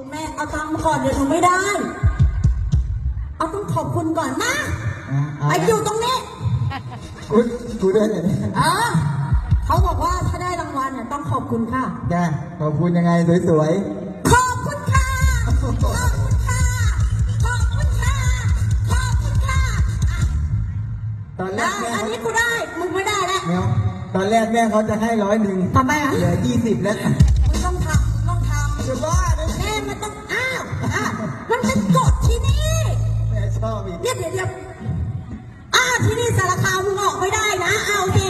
คุณแม่เอาตังค์มาก่อนเดี๋ยวหนูไม่ได้ เอาต้องขอบคุณก่อนนะอะเอาไอ้อยู่ตรงนี้ กูกูด้วยเนี่ยเออเขาบอกว่าถ้าได้รางวัลเนี่ยต้องขอบคุณค่ะ จ้าขอบคุณยังไงสวยขอบคุณค่ะ ขอบคุณค่ะ ขอบคุณค่ะ ขอบคุณค่ะๆ ตอนแรได้กแม่อันเขานี้กูได้ มึงไม่ได้แล้วแมวตอนแรกแม่เขาจะให้ร้อยหนึ่งทำไมอะ เหลือยี่สิบแล้ว ที่นี่สารคามมึงออกไม่ได้นะ เอาสิ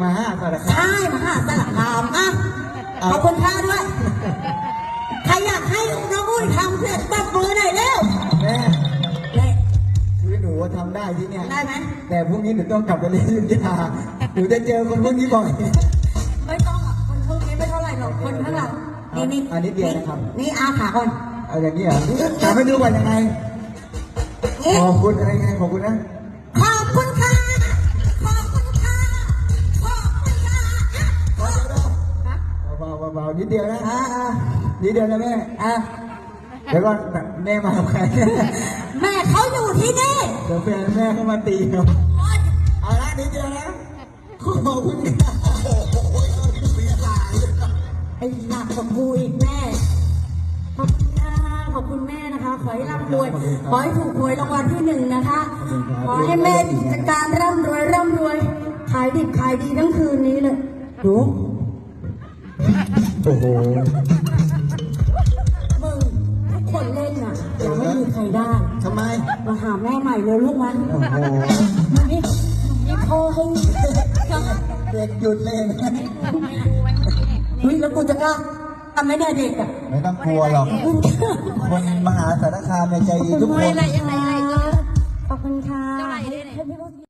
มาห้าสารคามใช่มาหาสารคามอะขอบคุณค่าด้วย ใครอยากให้น้องอุ้ยทำเสร็จตับมือหน่อยเร็วแม่เละคือหนูว่าทำได้ที่เนี่ย ได้ไหมแต่พรุ่งนี้หนูต้องกลับไปเรียนอยุธยาหนูจะเจอคนพวกนี้บ่อยไม่ต้องอะคนพวกนี้ไม่เท่าไหร่หรอกคนข้างหลังนี่นี่อันนี้เดียวนะครับ นี่อาขาก่อนเอาอย่างนี้เหรอถามให้ดูว่ายังไงนี่ขอบคุณอะไรไงขอบคุณนะ เบาๆเบาๆนิดเดียวนะอ่าอ่านิดเดียวนะแม่อ่าเดี๋ยวก่อนแม่มากับใครแม่เขาอยู่ที่นี่เดี๋ยวแฟนแม่เข้ามาตีครับโอ๊ยเอาละนิดเดียวนะขอบคุณค่ะโอ้โหมีสายไอ้หนักกว่ากูอีกแม่ขอบคุณค่ะขอบคุณแม่นะคะ ขอให้ร่ำรวย ขอให้ถูกหวยรางวัลที่หนึ่งนะคะ ขอให้แม่กิจการร่ำรวยร่ำรวย ขายดิบขายดีทั้งคืนนี้เลยดู โอ้โหมึงทุกคนเล่นอะอย่าให้มีใครได้ทำไมมาหาแม่ใหม่เลยลูกมันโอ้โหมึงนี่นี่พ่อให้เด็กหยุดเล่นเฮ้ยแล้วกูจะกล้าทำไหมเนี่ยเด็กอะไม่ต้องกลัวหรอกคนมหาสารคามเนี่ยใจดีทุกคนขอบคุณค่ะ